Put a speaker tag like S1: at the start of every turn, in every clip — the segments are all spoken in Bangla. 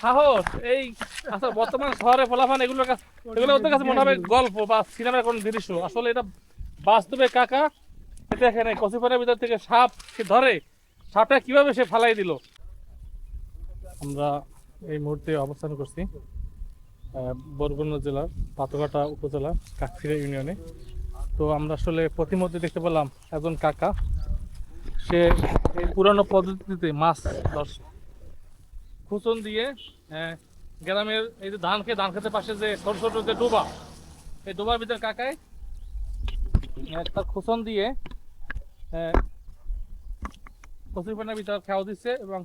S1: সাহস, এই আচ্ছা বর্তমান শহরে ফলাফান এগুলোর কাছে এগুলো ওদের কাছে মনে হবে গল্প বা সিনেমার কোন দৃশ্য। আসলে এটা বাস্তবে কাকা, এটা এখানে ভিতর থেকে সাপ সে ধরে। সাপটা কীভাবে সে ফালাই দিল? আমরা এই মুহূর্তে অবস্থান করছি বরগুনা জেলার পাতঘাটা উপজেলা, কাকফিরা ইউনিয়নে। তো আমরা আসলে প্রতিমধ্যে দেখতে পেলাম একজন কাকা। সে এই পুরানো পদ্ধতিতে মাছ ধরছে। খুচন দিয়ে গ্রামের এই যে ধান খেয়ে ধান খেতে পাশে যে ছোট ছোট যে ডোবা এই ডোবার ভিতরে কাকায় তার খুচন দিয়ে কচুরিপানার ভিতরে খাওয়া দিচ্ছে এবং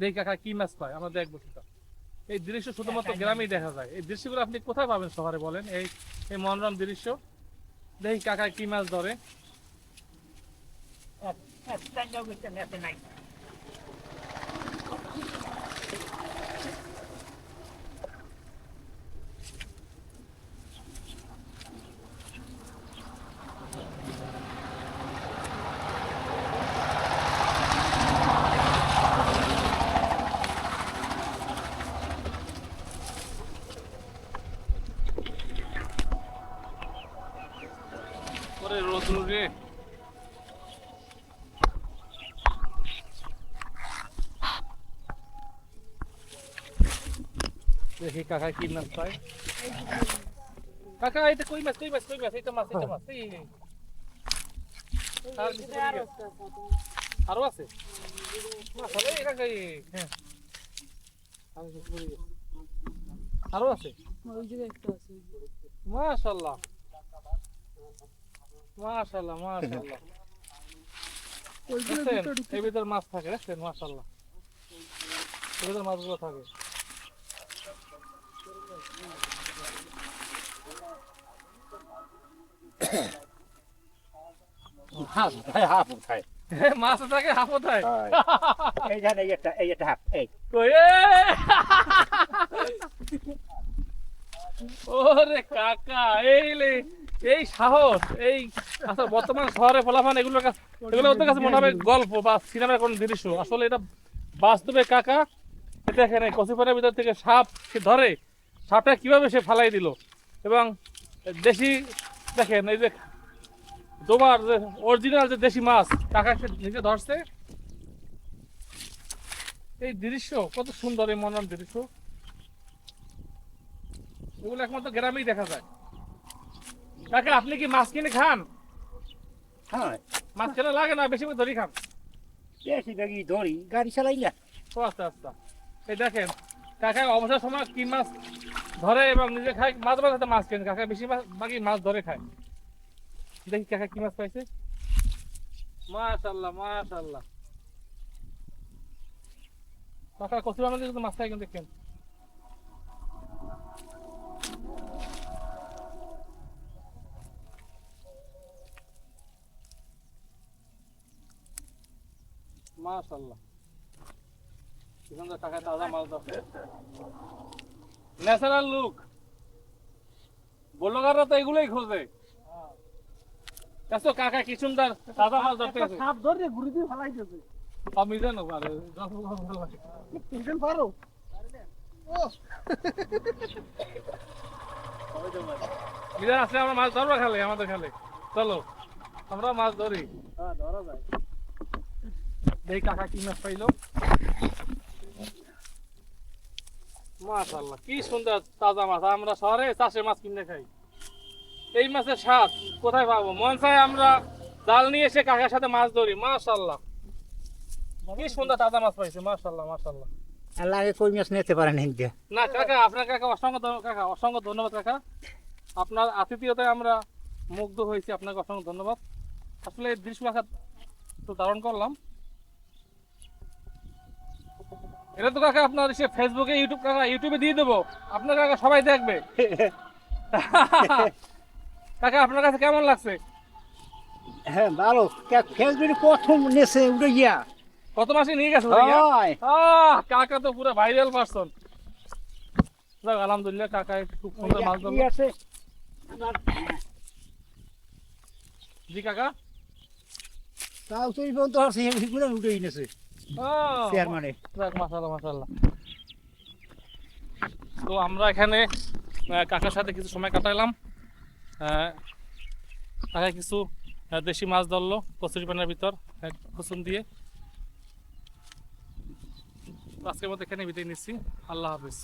S1: দেখি কাকা কি মাছ পায় আমরা দেখব সেটা। এই দৃশ্য শুধুমাত্র গ্রামেই দেখা যায়। এই দৃশ্যগুলো আপনি কোথায় পাবেন শহরে বলেন? এই এই মনোরম দৃশ্য। দেখি কাকা কি মাছ ধরে। ওরে রোদ্রু রে দেখি কাকা কি মাছ পায়। কাকা এটা কই মাছ কই মাছ কই মাছ? এটা মাছ এটা মাছ এই। আর আছে? মাছ হবে এই কাকা হ্যাঁ। আর গেছে। আরও আছে। মাশাল্লাহ। মাশাল্লাহ দেখছেন? এর ভিতর মাছ থাকে দেখছেন? মাশাল্লাহ এর ভিতর মাছগুলো থাকে।
S2: হাফ হ্যাঁ হাফ উঠায়।
S1: মাছ থাকে হাফও থাকে
S2: এই জানে এই এই একটা হাফ এই।
S1: কই ওরে কাকা এই লে। এই সাহস, এই আচ্ছা বর্তমান শহরে ফলাফান এগুলোর কাছে এগুলো ওদের কাছে মনে হবে গল্প বা সিনেমার কোন দৃশ্য। আসলে এটা বাস্তবে কাকা, এটা এখানে কচিপানের ভিতর থেকে সাপ সে ধরে। সাপটা কীভাবে সে ফালাই দিল? এবং দেশি দেখেন, এই যে তোমার যে অরিজিনাল যে দেশি মাছ, কাকা সে নিজে ধরছে। এই দৃশ্য, কত সুন্দর এই মনোরম দৃশ্য। এগুলো একমাত্র গ্রামেই দেখা যায়। কাকা আপনি কি মাছ কিনে খান?
S2: হ্যাঁ।
S1: মাছ কেনা লাগে না? বেশি করে ধরি খান।
S2: বেশি বেগি ধরি? গাড়ি চালাই না।
S1: ও আচ্ছা আচ্ছা। এই দেখেন কাকা অবসর সময় কি মাছ ধরে এবং নিজে খায়? মাছ মাছ মাছ কেনে। কাকা বেশি মাছ বাকি মাছ ধরে খায়। দেখি কাকা কি মাছ পাইছে? মাশাল্লাহ মাশাল্লাহ কাকা কচুর আমাদের কিন্তু মাছ খাই কিন্তু দেখেন মাশাল্লাহ কাকা তাজা মাছ ধরছে ন্যাচারাল লুক। ব্লগাররা তো এগুলোই খোঁজে। দেখছ কাকা কি সুন্দর তাজা মাছ ধরতে গেছে।
S3: সাপ ধরে ঘুরে দিয়ে ফেলাই দিয়েছে
S1: আমি জানো পারে
S3: পারো?
S1: আসলে আমরা মাছ ধরবো খালে আমাদের খালে। চলো আমরা মাছ ধরি।
S3: হ্যাঁ ধরা যায়।
S1: দেখি কাকা কি মাছ পাইলো? মাশাল্লাহ কি সুন্দর তাজা মাছ। আমরা শহরে চাষের মাছ কিনে খাই। এই মাছের স্বাদ কোথায় পাবো? মন চায় আমরা জাল নিয়ে এসে কাকার সাথে মাছ ধরি। মাশাল্লাহ কি সুন্দর তাজা মাছ পাইছে। মাশাল্লাহ মাশাল্লাহ
S2: আল্লাহ কই মাছ নিতে পারেন
S1: না কাকা আপনার কাকা অসংখ্য কাকা অসংখ্য ধন্যবাদ কাকা। আপনার আতিথিয়তায় আমরা মুগ্ধ হয়েছি। আপনাকে অসংখ্য ধন্যবাদ। আসলে এই দৃশ্য আঘাত তো ধারণ করলাম। এটা তো কাকা আপনার সে ফেসবুকে ইউটিউব কাকা ইউটিউবে দিয়ে দেবো। আপনার কাকা সবাই দেখবে। কাকা আপনার কাছে কেমন লাগছে?
S2: হ্যাঁ ভালো। ফেসবুকে নেছে উঠে গিয়া।
S1: কত মাসে নিয়ে গেছে?
S2: হয়।
S1: কাকা তো পুরো ভাইরাল পারসন যাক আলহামদুলিল্লাহ কাকা খুব সুন্দর মাছ ধরলো
S2: আছে।
S1: জি কাকা।
S2: তাও তুই পর্যন্ত আছে সেগুলো উঠে নেছে।
S1: আহ,
S2: চেয়ারম্যানে
S1: মাশাআল্লাহ মাশাআল্লাহ। তো আমরা এখানে কাকার সাথে কিছু সময় কাটাইলাম। আহ, কাকা কিছু দেশি মাছ ধরলো কচুরি পানের ভিতর কুসুম দিয়ে। আজকের মতো এখানে বিদায় নিচ্ছি। আল্লাহ হাফিজ।